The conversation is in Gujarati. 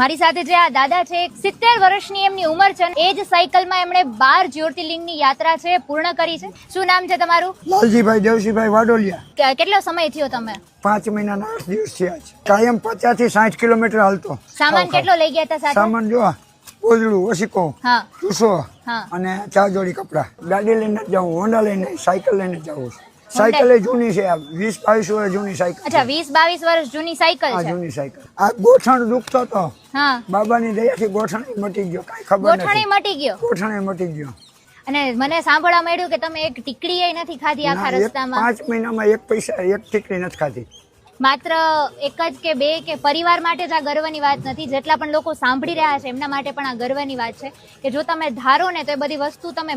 મારી સાથે જે આ દાદા છે સિત્તેર વર્ષની એમની ઉંમર છે એ જ સાયકલમાં એમણે બાર જ્યોતિર્લિંગની યાત્રા છે પૂર્ણ કરી છે. શું નામ છે તમારું? લાલજીભાઈ દેવજીભાઈ વાડોલિયા. કેટલો સમય થયો તમે? પાંચ મહિના આઠ દિવસ થયા છે. કાયમ પચાસથી સાઠ કિલોમીટર હાલતો. સામાન કેટલો લઈ ગયા હતા સાથે? સામાન જો હા. ચૂસો હા. અને ચાર જોડી કપડા. ગાડી લઈને જાઉં હોન્ડા લઈને સાયકલ લઈને જવું છું. સાયકલ એ જૂની છે આ વીસ બાવીસ વર્ષ જૂની સાયકલ અચ્છા વીસ બાવીસ વર્ષ જૂની સાયકલ જૂની સાયકલ. આ ગોઠણ દુખતો તો હા. બાબાની દયાથી ગોઠણી મટી ગયો કાંઈ ખબર ગોઠણી મટી ગયો. ગોઠણી મટી ગયો. અને મને સાંભળવા મળ્યું કે તમે એક ટીકડી નથી ખાધી આખા રસ્તામાં. પાંચ મહિનામાં એક પૈસા એક ટીકડી નથી ખાધી. માત્ર એક જ કે બે કે પરિવાર માટે જ આ ગર્વની વાત નથી જેટલા પણ લોકો સાંભળી રહ્યા છે એમના માટે પણ આ ગર્વની વાત છે કે જો તમે ધારો ને તો એ બધી વસ્તુ તમે